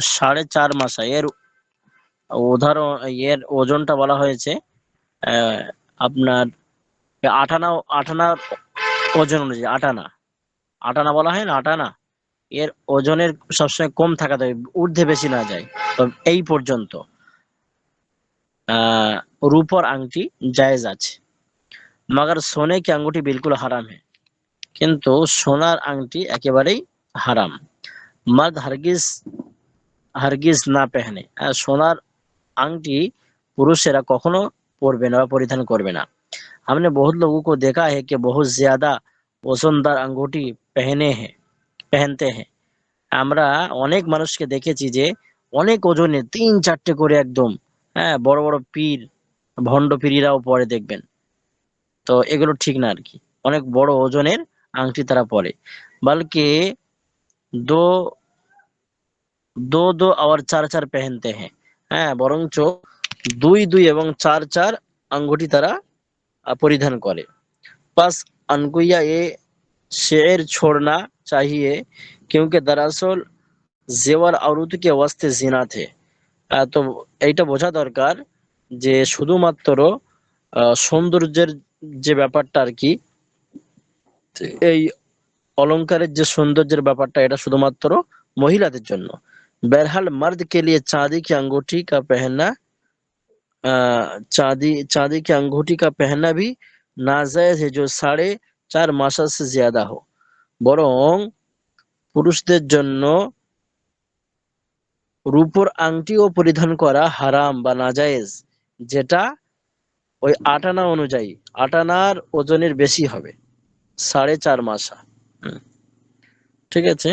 সাড়ে চার মাসা। এর উদাহরণ, এর ওজনটা বলা হয়েছে আপনার আটানা আটানা ওজন অনুযায়ী, আটানা। আটানা বলা হয় না, আটানা? এর ওজনের সবসময় কম থাকা যায়, ঊর্ধ্বে বেশি না যায়। এই পর্যন্ত, আহ, রূপর আংটি জায়েজ আছে। মগর সোনে কি আঙ্গুটি বিলকুল হারাম है কিন্তু সোনার আংটি একেবারেই হারাম। মর্দ হারগিজ হারগিজ না পেহনে আহ, সোনার আংটি पुरुषेरा কখনো পরবে না বা পরিধান করবে না हमने बहुत लोगों को देखा है कि बहुत ज्यादा ওজনদার আঙ্গুটি পেহনে हैं পেহেনতে हैं আমরা অনেক মানুষকে দেখেছি যে অনেক ওজনে তিন চারটে করে একদম হ্যাঁ বড় বড় পীর ভণ্ড পীরিরাও পরে দেখবেন তো এগুলো ঠিক না আর কি অনেক বড় ওজনের আংটি তারা পরে বলকে দো দো দো আর চার চার পেহেনতে হ্যাঁ হ্যাঁ বরঞ্চ দুই দুই এবং চার চার আঙ্গুটি তারা আহ, পরিধান করে बस अनकुया ये शेर छोड़ना चाहिए क्योंकि दरअसल জেওয়ার আউরুত के वास्ते জিনা थे আহ, তো এইটা বোঝা দরকার যে শুধুমাত্র আহ, সৌন্দর্যের যে ব্যাপারটা আর কি এই অলংকারের যে সৌন্দর্যের ব্যাপারটা এটা শুধুমাত্র মহিলাদের জন্য बहरहाल मर्द के लिए चांदी की अंगूठी का पहनना अ, चांदी चांदी की अंगूठी का पहनना भी नाजायज है जो साढ़े চার মাসা সে জিয়াদা হো বরং পুরুষদের জন্য রূপোর আংটিও পরিধান করা হারাম বা নাজায়েজ যেটা ওই আটানা অনুযায়ী আটানার ওজনের বেশি হবে সাড়ে চার মাসা হুম। ঠিক আছে